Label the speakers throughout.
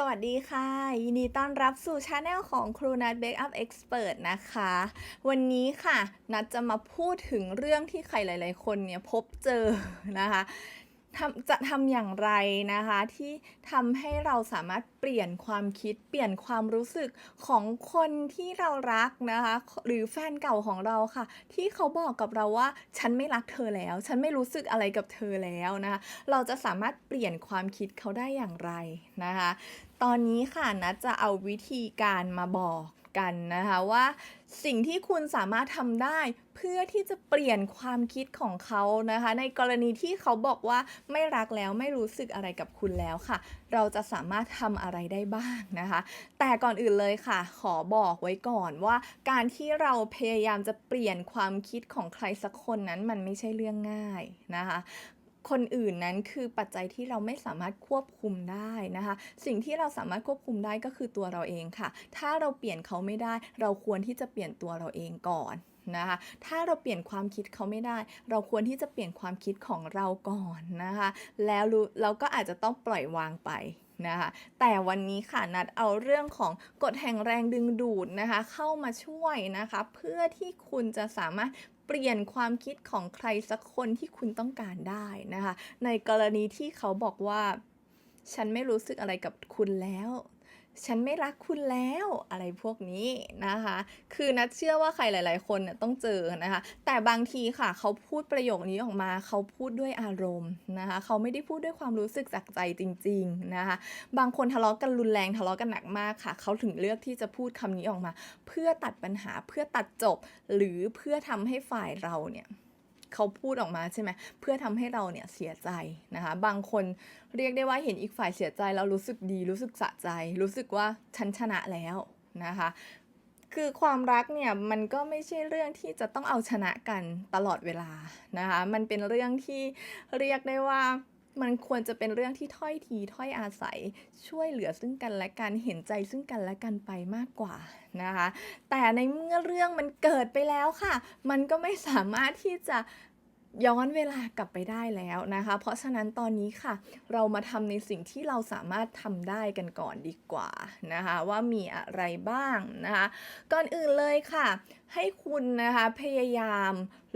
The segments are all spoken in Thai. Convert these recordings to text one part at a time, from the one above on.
Speaker 1: สวัสดีค่ะ ยินดีต้อนรับสู่ช anel ของครูนัทเบคอัพเอ็กซ์เพรสนะคะ วันนี้ค่ะ นัทจะมาพูดถึงเรื่องที่ใครหลาย ๆ คนเนี่ยพบเจอนะคะ ทำจะทำอย่างไรนะคะ ที่ทำให้เราสามารถเปลี่ยนความคิดเปลี่ยนความรู้สึกของคนที่เรารักนะคะ หรือแฟนเก่าของเราค่ะ ที่เขาบอกกับเราว่า ฉันไม่รักเธอแล้ว ฉันไม่รู้สึกอะไรกับเธอแล้วนะคะเราจะสามารถเปลี่ยนความคิดเขาได้อย่างไรนะคะ ตอนนี้ค่ะนัทจะเอาวิธีการมาบอก กันนะคะว่าสิ่งที่คุณสามารถทำได้เพื่อที่จะเปลี่ยนความคิดของเขานะคะ ในกรณีที่เขาบอกว่าไม่รักแล้วไม่รู้สึกอะไรกับคุณแล้วค่ะ เราจะสามารถทำอะไรได้บ้างนะคะ แต่ก่อนอื่นเลยค่ะ ขอบอกไว้ก่อนว่า การที่เราพยายามจะเปลี่ยนความคิดของใครสักคนนั้นมันไม่ใช่เรื่องง่ายนะคะ คนอื่นนั้นคือปัจจัยที่เราไม่สามารถควบคุมได้นะคะ สิ่งที่เราสามารถควบคุมได้ก็คือตัวเราเองค่ะ ถ้าเราเปลี่ยนเขาไม่ได้ เราควรที่จะเปลี่ยนตัวเราเองก่อนนะคะถ้าเราเปลี่ยนความคิดเขาไม่ได้ เราควรที่จะเปลี่ยนความคิดของเราก่อนนะคะ แล้วเราก็อาจจะต้องปล่อยวางไปนะคะแต่วันนี้ค่ะนัดเอาเรื่องของกฎแห่งแรงดึงดูดนะคะ เข้ามาช่วยนะคะ เพื่อที่คุณจะสามารถ เปลี่ยนความคิดของใครสักคนที่คุณต้องการได้นะคะ ในกรณีที่เขาบอกว่า ฉันไม่รู้สึกอะไรกับคุณแล้ว ฉันไม่รักคุณแล้วอะไรพวกนี้นะคะ คือนัดเชื่อว่าใครหลาย ๆ คนเนี่ยต้องเจอนะคะ แต่บางทีค่ะ เขาพูดประโยคนี้ออกมา เขาพูดด้วยอารมณ์นะคะ เขาไม่ได้พูดด้วยความรู้สึกจากใจจริง ๆ นะคะ บางคนทะเลาะกันรุนแรงทะเลาะกันหนักมากค่ะ เขาถึงเลือกที่จะพูดคำนี้ออกมา เพื่อตัดปัญหาเพื่อตัดจบ หรือเพื่อทำให้ฝ่ายเราเนี่ย เขาพูดออกมาใช่ไหมเพื่อทำให้เราเนี่ยเสียใจนะคะ บางคนเรียกได้ว่าเห็นอีกฝ่ายเสียใจแล้วรู้สึกดี รู้สึกสะใจ รู้สึกว่าฉันชนะแล้วนะคะ คือความรักเนี่ยมันก็ไม่ใช่เรื่องที่จะต้องเอาชนะกันตลอดเวลานะคะ มันเป็นเรื่องที่เรียกได้ว่ามันควรจะเป็นเรื่องที่ถ้อยทีถ้อยอาศัยช่วยเหลือซึ่งกันและกันเห็นใจซึ่งกันและกันไปมากกว่านะคะ แต่ในเมื่อเรื่องมันเกิดไปแล้วค่ะ มันก็ไม่สามารถที่จะ ย้อนเวลากลับไปได้แล้วนะคะ เพราะฉะนั้นตอนนี้ค่ะ เรามาทำในสิ่งที่เราสามารถทำได้กันก่อนดีกว่านะคะ ว่ามีอะไรบ้างนะคะ ก่อนอื่นเลยค่ะ ให้คุณนะคะพยายาม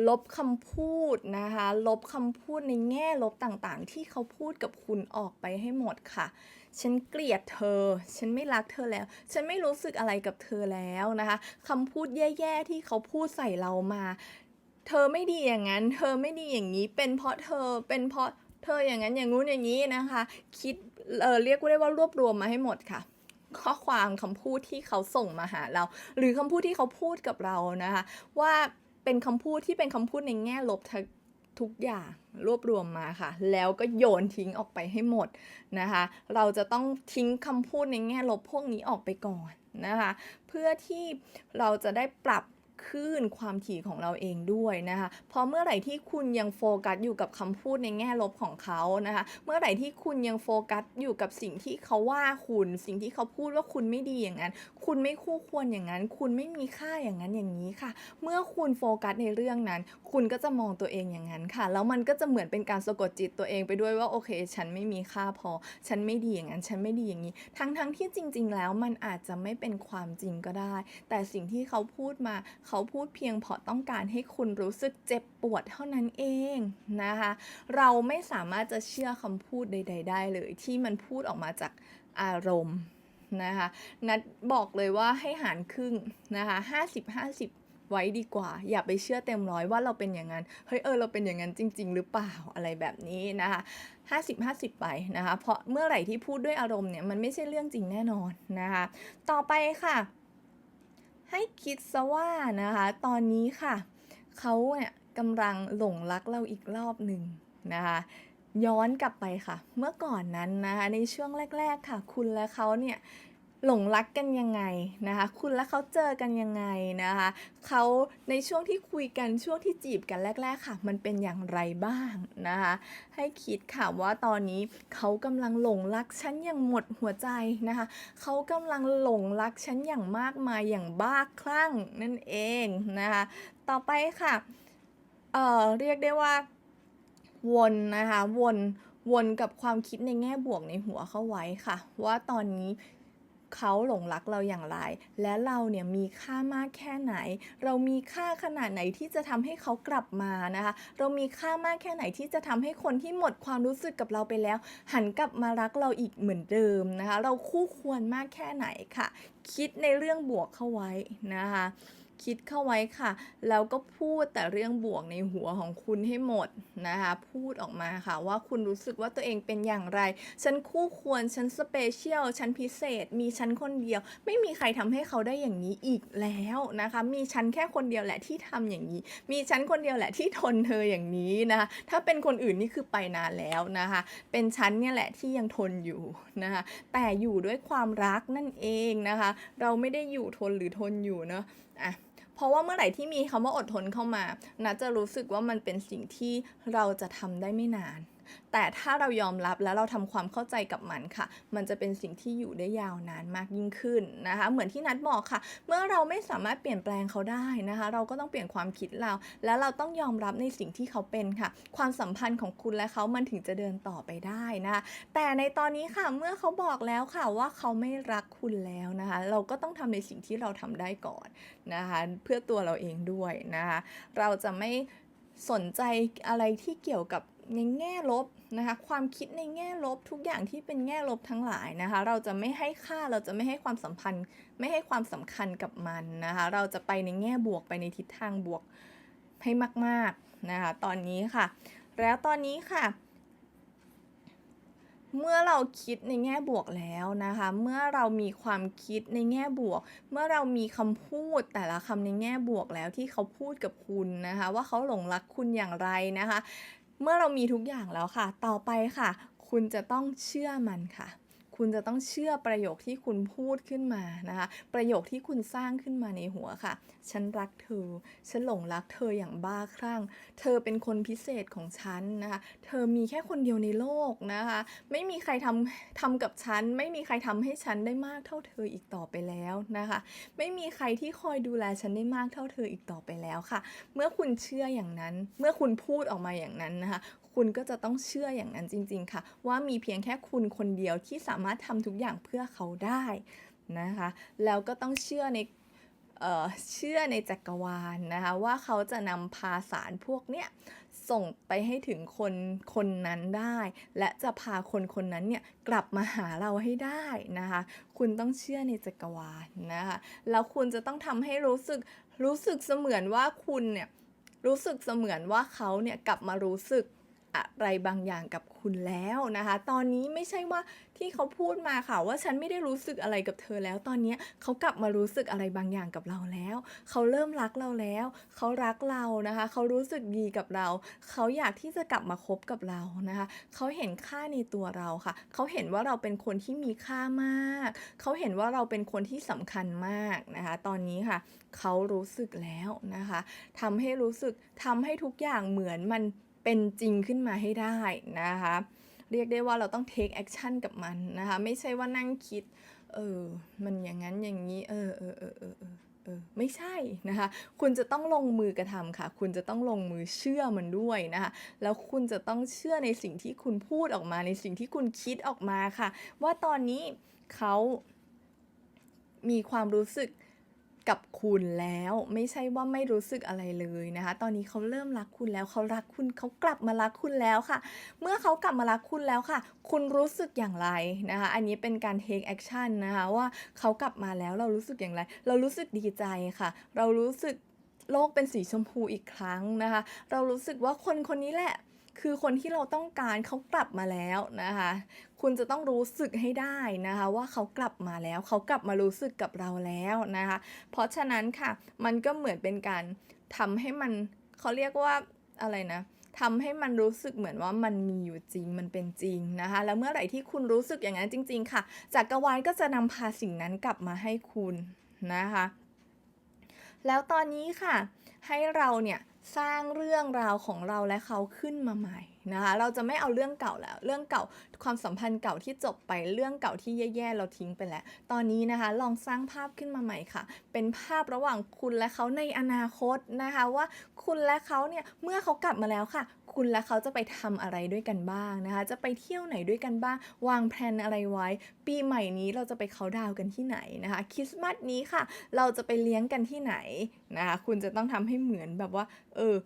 Speaker 1: ลบคำพูดนะคะ ลบคำพูดในแง่ลบต่างๆ ที่เขาพูดกับคุณออกไปให้หมดค่ะฉันเกลียดเธอ ฉันไม่รักเธอแล้ว ฉันไม่รู้สึกอะไรกับเธอแล้วนะคะคำพูดแย่ๆที่เขาพูดใส่เรามา เธอไม่ดีอย่างนั้น เธอไม่ดีอย่างนี้ เป็นเพราะเธอเป็นเพราะเธออย่างนั้นอย่างงู้นอย่างนี้นะคะ คิดเออเรียกได้ว่ารวบรวมมาให้หมดค่ะ ข้อความคำพูดที่เขาส่งมาหาเรา หรือคำพูดที่เขาพูดกับเรานะคะ ว่าเป็นคำพูดที่เป็นคำพูดในแง่ลบทุกอย่างรวบรวมมาค่ะ แล้วก็โยนทิ้งออกไปให้หมดนะคะ เราจะต้องทิ้งคำพูดในแง่ลบพวกนี้ออกไปก่อนนะคะ เพื่อที่เราจะได้ปรับ คลื่นความถี่ของเราเองด้วยนะคะพราะเมื่อไหร่ที่คุณยังโฟกัสอยู่กับคำพูดในแง่ลบของเขานะคะ เมื่อไหร่ที่คุณยังโฟกัสอยู่กับสิ่งที่เขาว่าคุณ สิ่งที่เขาพูดว่าคุณไม่ดีอย่างนั้น คุณไม่คู่ควรอย่างนั้น คุณไม่มีค่าอย่างนั้นอย่างนี้ค่ะ เมื่อคุณโฟกัสในเรื่องนั้น คุณก็จะมองตัวเองอย่างนั้นค่ะ แล้วมันก็จะเหมือนเป็นการสะกดจิตตัวเองไปด้วยว่าโอเค ฉันไม่มีค่าพอ ฉันไม่ดีอย่างนั้น ฉันไม่ดีอย่างนี้ ทั้งทั้งๆที่จริง ๆ แล้วมันอาจจะไม่เป็นความจริงก็ได้ แต่สิ่งที่เขาพูดมาเขาพูดเพียงพราะต้องการให้คุณรู้สึกเจ็บปวดเท่านั้นเองนะคะ เราไม่สามารถจะเชื่อคำพูดใด ๆ ได้เลยที่มันพูดออกมาจากอารมณ์นะคะนัดบอกเลยว่าให้หารครึ่งนะคะห้าสิบห้าสิบไว้ดีกว่า อย่าไปเชื่อเต็มร้อยว่าเราเป็นอย่างนั้น เฮ้ยเออเราเป็นอย่างนั้นจริง ๆ หรือเปล่าอะไรแบบนี้นะคะห้าสิบห้าสิบไปนะคะ เพราะเมื่อไหร่ที่พูดด้วยอารมณ์เนี่ยมันไม่ใช่เรื่องจริงแน่นอนนะคะ ต่อไปค่ะ ให้คิดซะว่านะคะ ตอนนี้ค่ะ เขาเนี่ยกำลังหลงรักเราอีกรอบหนึ่งนะคะย้อนกลับไปค่ะ เมื่อก่อนนั้นนะคะในช่วงแรก ๆ ค่ะ คุณและเขาเนี่ย หลงรักกันยังไงนะคะ คุณและเขาเจอกันยังไงนะคะเขาในช่วงที่คุยกันช่วงที่จีบกันแรก ๆ ค่ะ มันเป็นอย่างไรบ้างนะคะ ให้คิดค่ะว่าตอนนี้เขากำลังหลงรักฉันอย่างหมดหัวใจนะคะเขากำลังหลงรักฉันอย่างมากมายอย่างบ้าคลั่งนั่นเองนะคะ ต่อไปค่ะเอ่อเรียกได้ว่าวนนะคะวนวนกับความคิดในแง่บวกในหัวเขาไว้ค่ะ ว่าตอนนี้ เขาหลงรักเราอย่างไร และเราเนี่ยมีค่ามากแค่ไหน เรามีค่าขนาดไหนที่จะทำให้เขากลับมานะคะ เรามีค่ามากแค่ไหนที่จะทำให้คนที่หมดความรู้สึกกับเราไปแล้ว หันกลับมารักเราอีกเหมือนเดิมนะคะ เราคู่ควรมากแค่ไหนค่ะ คิดในเรื่องบวกเข้าไว้นะคะ คิดเข้าไว้ค่ะ แล้วก็พูดแต่เรื่องบวกในหัวของคุณให้หมดนะคะ พูดออกมาค่ะว่าคุณรู้สึกว่าตัวเองเป็นอย่างไร ฉันคู่ควร ฉันสเปเชียล ฉันพิเศษ มีฉันคนเดียว ไม่มีใครทำให้เขาได้อย่างนี้อีกแล้วนะคะ มีฉันแค่คนเดียวแหละที่ทำอย่างนี้ มีฉันคนเดียวแหละที่ทนเธออย่างนี้นะคะ ถ้าเป็นคนอื่นนี่คือไปนานแล้วนะคะ เป็นฉันเนี่ยแหละที่ยังทนอยู่นะคะ แต่อยู่ด้วยความรักนั่นเองนะคะ เราไม่ได้อยู่ทนหรือทนอยู่เนาะอะ เพราะว่าเมื่อไหร่ที่มีคำว่าอดทนเข้ามานัดจะรู้สึกว่ามันเป็นสิ่งที่เราจะทำได้ไม่นาน แต่ถ้าเรายอมรับแล้วเราทำความเข้าใจกับมันค่ะ มันจะเป็นสิ่งที่อยู่ได้ยาวนานมากยิ่งขึ้นนะคะ เหมือนที่นัดบอกค่ะ เมื่อเราไม่สามารถเปลี่ยนแปลงเขาได้นะคะ เราก็ต้องเปลี่ยนความคิดเรา แล้วเราต้องยอมรับในสิ่งที่เขาเป็นค่ะ ความสัมพันธ์ของคุณและเขามันถึงจะเดินต่อไปได้นะคะ แต่ในตอนนี้ค่ะ เมื่อเขาบอกแล้วค่ะว่าเขาไม่รักคุณแล้วนะคะ เราก็ต้องทำในสิ่งที่เราทำได้ก่อนนะคะ เพื่อตัวเราเองด้วยนะคะ เราจะไม่สนใจอะไรที่เกี่ยวกับ ในแง่ลบนะคะความคิดในแง่ลบทุกอย่างที่เป็นแง่ลบทั้งหลายนะคะ เราจะไม่ให้ค่าเราจะไม่ให้ความสัมพันธ์ ไม่ให้ความสำคัญกับมันนะคะเราจะไปในแง่บวกไปในทิศทางบวกให้มากๆนะคะตอนนี้ค่ะ แล้วตอนนี้ค่ะ เมื่อเราคิดในแง่บวกแล้วนะคะ เมื่อเรามีความคิดในแง่บวก เมื่อเรามีคำพูดแต่ละคำในแง่บวกแล้วที่เขาพูดกับคุณนะคะ ว่าเขาหลงรักคุณอย่างไรนะคะ เมื่อเรามีทุกอย่างแล้วค่ะ ต่อไปค่ะ คุณจะต้องเชื่อมันค่ะ คุณจะต้องเชื่อประโยคที่คุณพูดขึ้นมานะคะ ประโยคที่คุณสร้างขึ้นมาในหัวค่ะ ฉันรักเธอ ฉันหลงรักเธออย่างบ้าคลั่ง เธอเป็นคนพิเศษของฉันนะคะ เธอมีแค่คนเดียวในโลกนะคะ ไม่มีใครทำทำกับฉัน ไม่มีใครทำให้ฉันได้มากเท่าเธออีกต่อไปแล้วนะคะ ไม่มีใครที่คอยดูแลฉันได้มากเท่าเธออีกต่อไปแล้วค่ะ เมื่อคุณเชื่ออย่างนั้น เมื่อคุณพูดออกมาอย่างนั้นนะคะ คุณก็จะต้องเชื่ออย่างนั้นจริง ๆ ค่ะ ว่ามีเพียงแค่คุณคนเดียวที่สามารถทำทุกอย่างเพื่อเขาได้นะคะ แล้วก็ต้องเชื่อในเออเชื่อในจักรวาลนะคะว่าเขาจะนำพาสารพวกเนี้ยส่งไปให้ถึงคนคนนั้นได้ และจะพาคนคนนั้นเนี่ยกลับมาหาเราให้ได้นะคะ คุณต้องเชื่อในจักรวาลนะคะแล้วคุณจะต้องทำให้รู้สึกรู้สึกเสมือนว่าคุณเนี่ยรู้สึกเสมือนว่าเขาเนี่ยกลับมารู้สึก อะไรบางอย่างกับคุณแล้วนะคะ ตอนนี้ไม่ใช่ว่าที่เขาพูดมาค่ะว่าฉันไม่ได้รู้สึกอะไรกับเธอแล้ว ตอนนี้เขากลับมารู้สึกอะไรบางอย่างกับเราแล้ว เขาเริ่มรักเราแล้ว เขารักเรานะคะ เขารู้สึกดีกับเรา เขาอยากที่จะกลับมาคบกับเรานะคะ เขาเห็นค่าในตัวเราค่ะ เขาเห็นว่าเราเป็นคนที่มีค่ามาก เขาเห็นว่าเราเป็นคนที่สำคัญมากนะคะ ตอนนี้ค่ะ เขารู้สึกแล้วนะคะทำให้รู้สึกทำให้ทุกอย่างเหมือนมัน เป็นจริงขึ้นมาให้ได้นะคะ เรียกได้ว่าเราต้อง take action กับมันนะคะ ไม่ใช่ว่านั่งคิด เออ มันอย่างนั้นอย่างนี้ เออเออเออเออเออเออไม่ใช่นะคะ คุณจะต้องลงมือกระทำค่ะ คุณจะต้องลงมือเชื่อมันด้วยนะคะ แล้วคุณจะต้องเชื่อในสิ่งที่คุณพูดออกมา ในสิ่งที่คุณคิดออกมาค่ะ ว่าตอนนี้เขามีความรู้สึก กับคุณแล้วไม่ใช่ว่าไม่รู้สึกอะไรเลยนะคะ ตอนนี้เขาเริ่มรักคุณแล้วเขารักคุณเขากลับมารักคุณแล้วค่ะ เมื่อเขากลับมารักคุณแล้วค่ะ คุณรู้สึกอย่างไรนะคะ อันนี้เป็นการ take action นะคะว่าเขากลับมาแล้วเรารู้สึกอย่างไร เรารู้สึกดีใจค่ะ เรารู้สึกโลกเป็นสีชมพูอีกครั้งนะคะ เรารู้สึกว่าคนคนนี้แหละ คือคนที่เราต้องการเขากลับมาแล้วนะคะ คุณจะต้องรู้สึกให้ได้นะคะ ว่าเขากลับมาแล้ว เขากลับมารู้สึกกับเราแล้วนะคะ เพราะฉะนั้นค่ะ มันก็เหมือนเป็นการทำให้มันเขาเรียกว่าอะไรนะทำให้มันรู้สึกเหมือนว่ามันมีอยู่จริงมันเป็นจริงนะคะ แล้วเมื่อไหร่ที่คุณรู้สึกอย่างนั้นจริง ๆ ค่ะจักรวาลก็จะนำพาสิ่งนั้นกลับมาให้คุณนะคะ แล้วตอนนี้ค่ะ ให้เราเนี่ย สร้างเรื่องราวของเราและเขาขึ้นมาใหม่ นะคะเราจะไม่เอาเรื่องเก่าแล้ว เรื่องเก่าความสัมพันธ์เก่าที่จบไปเรื่องเก่าที่แย่ๆเราทิ้งไปแล้ว ตอนนี้นะคะลองสร้างภาพขึ้นมาใหม่ค่ะ เป็นภาพระหว่างคุณและเขาในอนาคตนะคะว่าคุณและเขาเนี่ยเมื่อเขากลับมาแล้วค่ะ คุณและเขาจะไปทำอะไรด้วยกันบ้างนะคะ จะไปเที่ยวไหนด้วยกันบ้าง วางแผนอะไรไว้ ปีใหม่นี้เราจะไปเขาดาวกันที่ไหนนะคะคริสต์มาสนี้ค่ะ เราจะไปเลี้ยงกันที่ไหนนะคะคุณจะต้องทำให้เหมือนแบบว่า เออ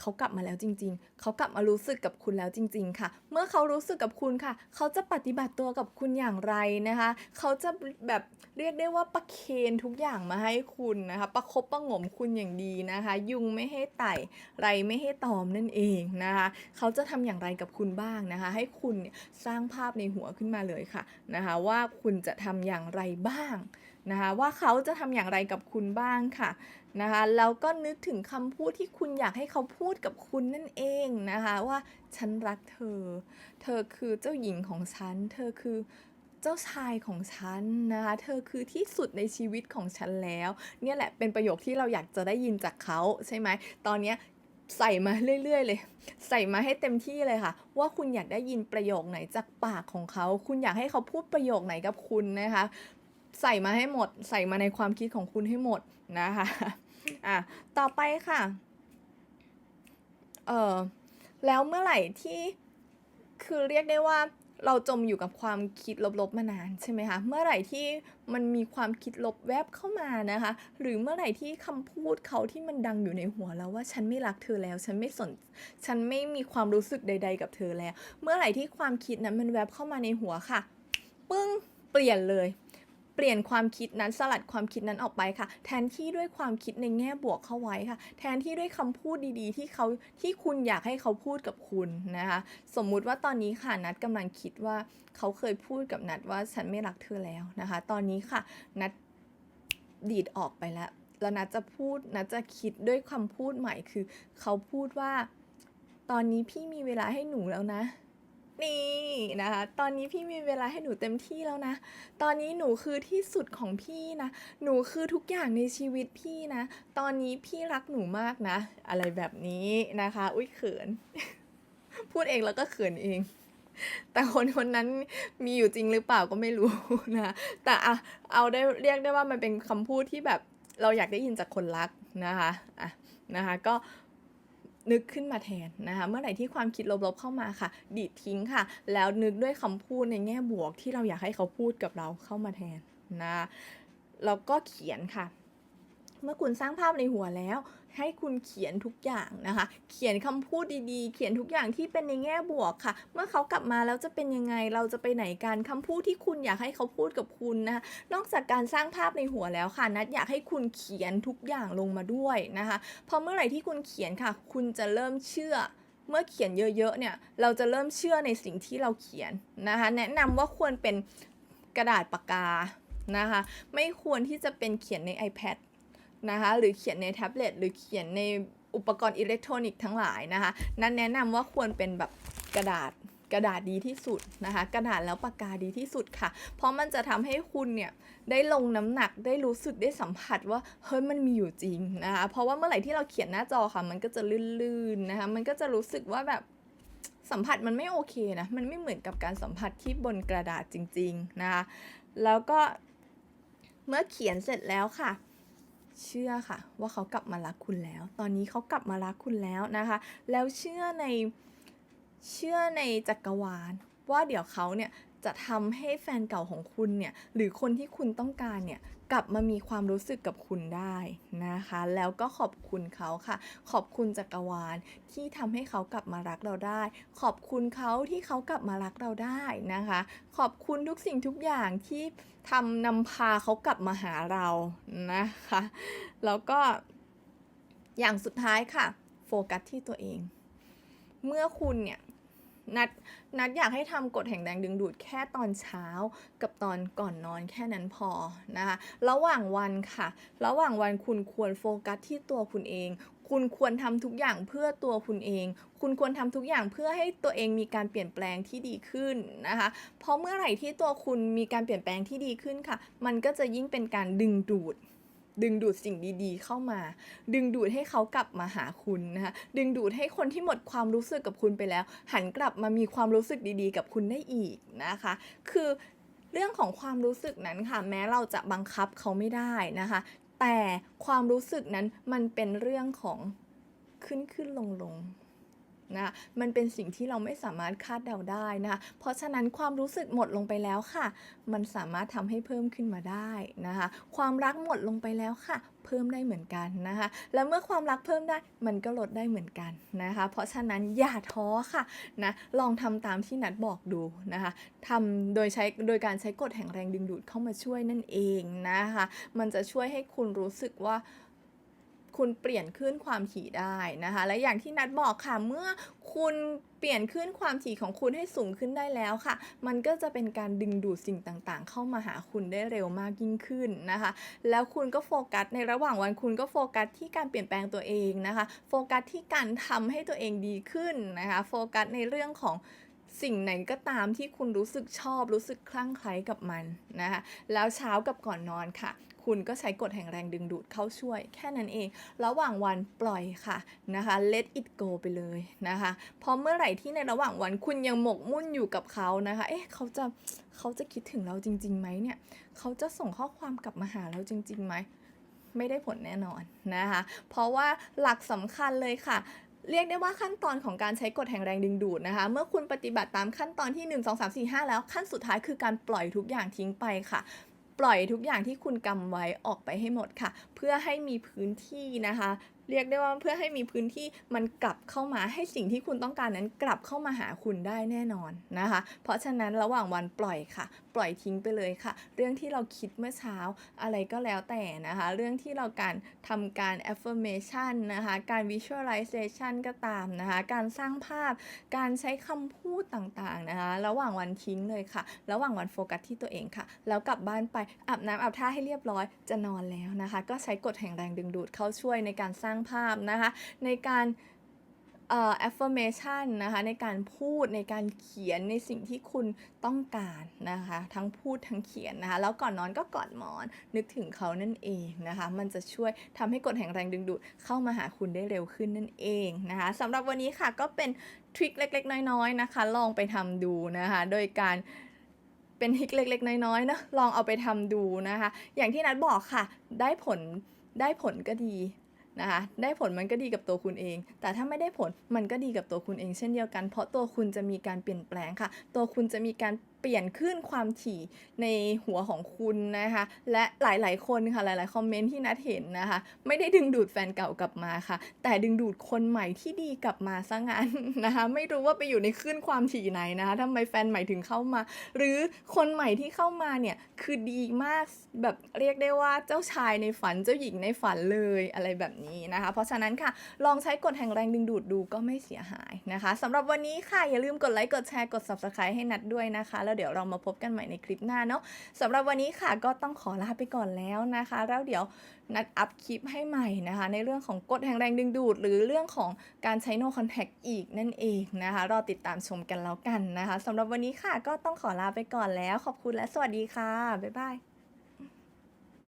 Speaker 1: เขากลับมาแล้วจริง ๆ เขากลับมารู้สึกกับคุณแล้วจริง ๆ ค่ะ เมื่อเขารู้สึกกับคุณค่ะ เขาจะปฏิบัติตัวกับคุณอย่างไรนะคะ เขาจะแบบเรียกได้ว่าประเคนทุกอย่างมาให้คุณนะคะ ประคบประงมคุณอย่างดีนะคะ ยุงไม่ให้ไต่ไรไม่ให้ตอมนั่นเองนะคะ เขาจะทำอย่างไรกับคุณบ้างนะคะ ให้คุณสร้างภาพในหัวขึ้นมาเลยค่ะนะคะ ว่าคุณจะทำอย่างไรบ้าง นะคะว่าเขาจะทำอย่างไรกับคุณบ้างค่ะนะคะแล้วก็นึกถึงคำพูดที่คุณอยากให้เขาพูดกับคุณนั่นเองนะคะว่าฉันรักเธอ เธอคือเจ้าหญิงของฉัน เธอคือเจ้าชายของฉันนะคะเธอคือที่สุดในชีวิตของฉันแล้ว เนี่ยแหละเป็นประโยคที่เราอยากจะได้ยินจากเขาใช่ไหมตอนนี้ใส่มาเรื่อย ๆ เลย ใส่มาให้เต็มที่เลยค่ะ ว่าคุณอยากได้ยินประโยคไหนจากปากของเขา คุณอยากให้เขาพูดประโยคไหนกับคุณนะคะ ใส่มาให้หมด ใส่มาในความคิดของคุณให้หมดนะคะอะต่อไปค่ะเออแล้วเมื่อไหร่ที่คือเรียกได้ว่าเราจมอยู่กับความคิดลบๆมานานใช่ไหมคะ เมื่อไหร่ที่มันมีความคิดลบแวบเข้ามานะคะ หรือเมื่อไหร่ที่คำพูดเขาที่มันดังอยู่ในหัวเราว่าฉันไม่รักเธอแล้ว ฉันไม่สน ฉันไม่มีความรู้สึกใด ๆ กับเธอแล้ว เมื่อไหร่ที่ความคิดนั้นมันแวบเข้ามาในหัวค่ะ ปึ้ง เปลี่ยนเลย ปลี่ยนความคิดนั้นสลัดความคิดนั้นออกไปค่ะ แทนที่ด้วยความคิดในแง่บวกเข้าไว้ค่ะ แทนที่ด้วยคำพูดดีๆ ที่เขาที่คุณอยากให้เขาพูดกับคุณนะคะ สมมุติว่าตอนนี้ค่ะนัดกำลังคิดว่าเขาเคยพูดกับนัดว่าฉันไม่รักเธอแล้วนะคะ ตอนนี้ค่ะนัดดีดออกไปแล้วแล้วนัดจะพูดนัดจะคิดด้วยคำพูดใหม่คือ เขาพูดว่า ตอนนี้พี่มีเวลาให้หนูแล้วนะ นี่นะคะ ตอนนี้พี่มีเวลาให้หนูเต็มที่แล้วนะ ตอนนี้หนูคือที่สุดของพี่นะ หนูคือทุกอย่างในชีวิตพี่นะ ตอนนี้พี่รักหนูมากนะ อะไรแบบนี้นะคะ อุ้ยเขิน พูดเองแล้วก็เขินเอง แต่คนคนนั้นมีอยู่จริงหรือเปล่าก็ไม่รู้นะ แต่อะเอาได้เรียกได้ว่ามันเป็นคำพูดที่แบบเราอยากได้ยินจากคนรักนะคะ อะนะคะ ก็ นึกขึ้นมาแทนนะคะเมื่อไหร่ที่ความคิดลบๆเข้ามาค่ะ ดีดทิ้งค่ะ แล้วนึกด้วยคำพูดในแง่บวกที่เราอยากให้เขาพูดกับเราเข้ามาแทนนะแล้วก็เขียนค่ะ เมื่อคุณสร้างภาพในหัวแล้ว ให้คุณเขียนทุกอย่างนะคะ เขียนคำพูดดีๆ เขียนทุกอย่างที่เป็นในแง่บวกค่ะ เมื่อเขากลับมาแล้วจะเป็นยังไง เราจะไปไหนกันคำพูดที่คุณอยากให้เขาพูดกับคุณนะคะนอกจากการสร้างภาพในหัวแล้วค่ะ นัดอยากให้คุณเขียนทุกอย่างลงมาด้วยนะคะ พอเมื่อไหร่ที่คุณเขียนค่ะ คุณจะเริ่มเชื่อเมื่อเขียนเยอะๆ เนี่ย เราจะเริ่มเชื่อในสิ่งที่เราเขียนนะคะ แนะนำว่าควรเป็นกระดาษปากกานะคะ ไม่ควรที่จะเป็นเขียนใน iPad นะคะ หรือเขียนในแท็บเล็ตหรือเขียนในอุปกรณ์อิเล็กทรอนิกส์ทั้งหลายนะคะ นั้นแนะนำว่าควรเป็นแบบกระดาษกระดาษดีที่สุดนะคะ กระดาษแล้วปากกาดีที่สุดค่ะ เพราะมันจะทำให้คุณเนี่ยได้ลงน้ำหนักได้รู้สึกได้สัมผัสว่าเฮ้ยมันมีอยู่จริงนะคะ เพราะว่าเมื่อไหร่ที่เราเขียนหน้าจอค่ะ มันก็จะลื่นๆนะคะ มันก็จะรู้สึกว่าแบบสัมผัสมันไม่โอเคนะ มันไม่เหมือนกับการสัมผัสที่บนกระดาษจริง ๆนะคะ แล้วก็เมื่อเขียนเสร็จแล้วค่ะ เชื่อค่ะ ว่าเขากลับมารักคุณแล้ว ตอนนี้เขากลับมารักคุณแล้วนะคะ แล้วเชื่อในเชื่อในจักรวาล ว่าเดี๋ยวเขาเนี่ยจะทำให้แฟนเก่าของคุณเนี่ยหรือคนที่คุณต้องการเนี่ยกลับมามีความรู้สึกกับคุณได้นะคะ แล้วก็ขอบคุณเขาค่ะ ขอบคุณจักรวาลที่ทำให้เขากลับมารักเราได้ ขอบคุณเขาที่เขากลับมารักเราได้นะคะ ขอบคุณทุกสิ่งทุกอย่างที่ทำนำพาเขากลับมาหาเรานะคะ แล้วก็อย่างสุดท้ายค่ะ โฟกัสที่ตัวเอง เมื่อคุณเนี่ย นัดนัดอยากให้ทำกฎแห่งแรงดึงดูดแค่ตอนเช้ากับตอนก่อนนอนแค่นั้นพอนะคะระหว่างวันค่ะ ระหว่างวันคุณควรโฟกัสที่ตัวคุณเอง คุณควรทำทุกอย่างเพื่อตัวคุณเอง คุณควรทำทุกอย่างเพื่อให้ตัวเองมีการเปลี่ยนแปลงที่ดีขึ้นนะคะเพราะเมื่อไหร่ที่ตัวคุณมีการเปลี่ยนแปลงที่ดีขึ้นค่ะ มันก็จะยิ่งเป็นการดึงดูด ดึงดูดสิ่งดีๆ เข้ามา ดึงดูดให้เขากลับมาหาคุณนะคะดึงดูดให้คนที่หมดความรู้สึกกับคุณไปแล้ว หันกลับมามีความรู้สึกดีๆ กับคุณได้อีกนะคะ คือเรื่องของความรู้สึกนั้นค่ะ แม้เราจะบังคับเขาไม่ได้นะคะ แต่ความรู้สึกนั้นมันเป็นเรื่องของขึ้นขึ้นลงลงๆ นะมันเป็นสิ่งที่เราไม่สามารถคาดเดาได้นะคะเพราะฉะนั้นความรู้สึกหมดลงไปแล้วค่ะ มันสามารถทำให้เพิ่มขึ้นมาได้นะคะความรักหมดลงไปแล้วค่ะ เพิ่มได้เหมือนกันนะคะแล้วเมื่อความรักเพิ่มได้มันก็ลดได้เหมือนกันนะคะเพราะฉะนั้นอย่าท้อค่ะนะลองทำตามที่นัดบอกดูนะคะทำโดยใช้โดยการใช้กฎแห่งแรงดึงดูดเข้ามาช่วยนั่นเองนะคะมันจะช่วยให้คุณรู้สึกว่า คุณเปลี่ยนขึ้นความถี่ได้นะคะ และอย่างที่นัดบอกค่ะเมื่อคุณเปลี่ยนขึ้นความถี่ของคุณให้สูงขึ้นได้แล้วค่ะ มันก็จะเป็นการดึงดูดสิ่งต่างๆ เข้ามาหาคุณได้เร็วมากยิ่งขึ้นนะคะ แล้วคุณก็โฟกัสในระหว่างวันคุณก็โฟกัสที่การเปลี่ยนแปลงตัวเองนะคะ โฟกัสที่การทำให้ตัวเองดีขึ้นนะคะ โฟกัสในเรื่องของสิ่งไหนก็ตามที่คุณรู้สึกชอบรู้สึกคลั่งไคล้กับมันนะคะ แล้วเช้ากับก่อนนอนค่ะ คุณก็ใช้กฎแห่งแรงดึงดูดเข้าช่วย แค่นั้นเอง ระหว่างวันปล่อยค่ะนะคะ let it go ไปเลยนะคะเพราะเมื่อไหร่ที่ในระหว่างวันคุณยังหมกมุ่นอยู่กับเขานะคะ เอ๊ะเขาจะเขาจะคิดถึงเราจริงๆไหมเนี่ย เขาจะส่งข้อความกลับมาหาเราจริงๆไหม ไม่ได้ผลแน่นอนนะคะ เพราะว่าหลักสำคัญเลยค่ะเรียกได้ว่าขั้นตอนของการใช้กฎแห่งแรงดึงดูดนะคะ เมื่อคุณปฏิบัติตามขั้นตอนที่ 1 2 3 4 5 แล้วขั้นสุดท้ายคือการปล่อยทุกอย่างทิ้งไปค่ะ ปล่อยทุกอย่างที่คุณกำไว้ออกไปให้หมดค่ะ เพื่อให้มีพื้นที่นะคะ เรียกได้ว่าเพื่อให้มีพื้นที่มันกลับเข้ามาให้สิ่งที่คุณต้องการนั้นกลับเข้ามาหาคุณได้แน่นอนนะคะ เพราะฉะนั้นระหว่างวันปล่อยค่ะ ปล่อยทิ้งไปเลยค่ะ เรื่องที่เราคิดเมื่อเช้าอะไรก็แล้วแต่นะคะ เรื่องที่เราการทำการ affirmation นะคะ การ visualization ก็ตามนะคะ การสร้างภาพ การใช้คำพูดต่างๆนะคะ ระหว่างวันทิ้งเลยค่ะ ระหว่างวันโฟกัสที่ตัวเองค่ะ แล้วกลับบ้านไปอาบน้ำอาบท่าให้เรียบร้อยจะนอนแล้วนะคะ ก็ใช้กฎแห่งแรงดึงดูดเข้าช่วยในการสร้างภาพนะคะ ในการ เอ่อ affirmation นะคะในการพูดในการเขียนในสิ่งที่คุณต้องการนะคะ ทั้งพูดทั้งเขียนนะคะ แล้วก่อนนอนก็กอดหมอน นึกถึงเขานั่นเองนะคะ มันจะช่วยทำให้กฎแห่งแรงดึงดูดเข้ามาหาคุณได้เร็วขึ้นนั่นเองนะคะสำหรับวันนี้ค่ะก็เป็นทริคเล็ก ๆ น้อย ๆ นะคะ ลองไปทำดูนะคะ โดยการเป็นทริคเล็ก ๆ น้อยๆนะลองเอาไปทำดูนะคะ อย่างที่นัดบอกค่ะ ได้ผลได้ผลก็ดี นะคะได้ผลมันก็ดีกับตัวคุณเอง แต่ถ้าไม่ได้ผลมันก็ดีกับตัวคุณเองเช่นเดียวกัน เพราะตัวคุณจะมีการเปลี่ยนแปลงค่ะ ตัวคุณจะมีการ เปลี่ยนขึ้นความถี่ในหัวของคุณนะคะ และหลายๆ คนค่ะหลายๆ คอมเมนต์ที่นัดเห็นนะคะ ไม่ได้ดึงดูดแฟนเก่ากลับมาค่ะ แต่ดึงดูดคนใหม่ที่ดีกลับมาซะงั้นนะคะ ไม่รู้ว่าไปอยู่ในคลื่นความถี่ไหนนะคะทำไมแฟนใหม่ถึงเข้ามา หรือคนใหม่ที่เข้ามาเนี่ยคือดีมากแบบเรียกได้ว่าเจ้าชายในฝันเจ้าหญิงในฝันเลยอะไรแบบนี้นะคะ เพราะฉะนั้นค่ะลองใช้กฎแห่งแรงดึงดูดดูก็ไม่เสียหายนะคะสำหรับวันนี้ค่ะอย่าลืมกดไลค์กดแชร์กด subscribe ให้นัดด้วยนะคะแล้วเดี๋ยวเรามาพบกันใหม่ในคลิปหน้าเนาะสำหรับวันนี้ค่ะก็ต้องขอลาไปก่อนแล้วนะคะ แล้วเดี๋ยวนัดอัพคลิปให้ใหม่นะคะ ในเรื่องของกฎแห่งแรงดึงดูด หรือเรื่องของการใช้ no contact อีกนั่นเองนะคะรอติดตามชมกันแล้วกันนะคะสำหรับวันนี้ค่ะก็ต้องขอลาไปก่อนแล้ว ขอบคุณและสวัสดีค่ะบ๊ายบาย